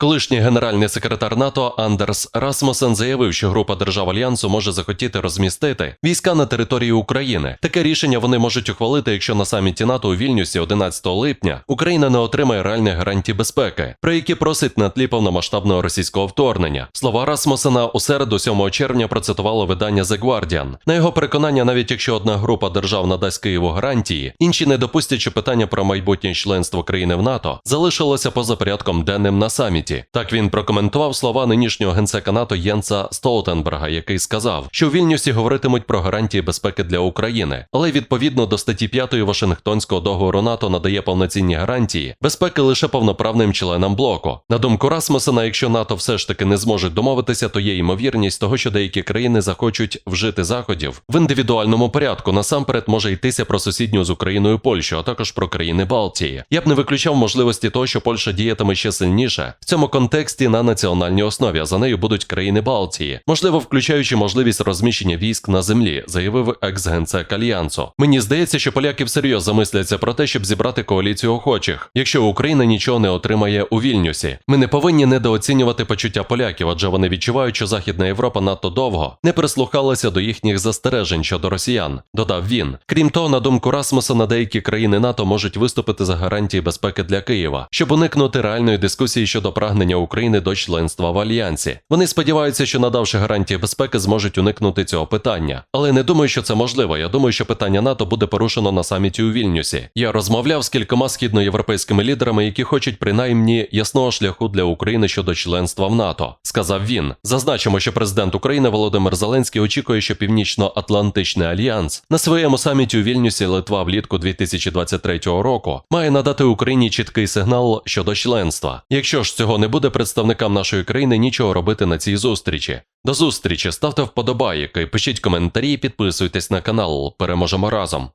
Колишній генеральний секретар НАТО Андерс Расмусен заявив, що група держав альянсу може захотіти розмістити війська на території України. Таке рішення вони можуть ухвалити, якщо на саміті НАТО у Вільнюсі 11 липня Україна не отримає реальних гарантій безпеки, про які просить на тлі повномасштабного російського вторгнення. Слова Расмусена у середу 7 червня процитувало видання The Guardian. На його переконання, навіть якщо одна група держав надасть Києву гарантії, інші не допустять, що питання про майбутнє членство країни в НАТО залишилося поза порядком денним на саміті. Так він прокоментував слова нинішнього генсека НАТО Єнса Столтенберга, який сказав, що у Вільнюсі говоритимуть про гарантії безпеки для України, але відповідно до статті 5 Вашингтонського договору НАТО надає повноцінні гарантії безпеки лише повноправним членам блоку. На думку Расмусена, якщо НАТО все ж таки не зможуть домовитися, то є ймовірність того, що деякі країни захочуть вжити заходів в індивідуальному порядку. Насамперед може йтися про сусідню з Україною Польщу, а також про країни Балтії. Я б не виключав можливості того, що Польща діятиме ще сильніше в цьому контексті на національній основі, а за нею будуть країни Балтії, можливо, включаючи можливість розміщення військ на землі, заявив екс-генсек Альянсу. Мені здається, що поляки всерйоз замисляться про те, щоб зібрати коаліцію охочих, якщо Україна нічого не отримає у Вільнюсі. Ми не повинні недооцінювати почуття поляків, адже вони відчувають, що Західна Європа надто довго не прислухалася до їхніх застережень щодо росіян. Додав він. Крім того, на думку Расмуса, деякі країни НАТО можуть виступити за гарантії безпеки для Києва, щоб уникнути реальної дискусії щодо прагнення України до членства в альянсі. Вони сподіваються, що надавши гарантії безпеки, зможуть уникнути цього питання. Але не думаю, що це можливо. Я думаю, що питання НАТО буде порушено на саміті у Вільнюсі. Я розмовляв з кількома східноєвропейськими лідерами, які хочуть принаймні ясного шляху для України щодо членства в НАТО, сказав він. Зазначимо, що президент України Володимир Зеленський очікує, що Північно-Атлантичний альянс на своєму саміті у Вільнюсі Литва влітку 2023 року має надати Україні чіткий сигнал щодо членства. Якщо ж цього не буде, представникам нашої країни нічого робити на цій зустрічі. До зустрічі, ставте вподобайки, пишіть коментарі, підписуйтесь на канал. Переможемо разом.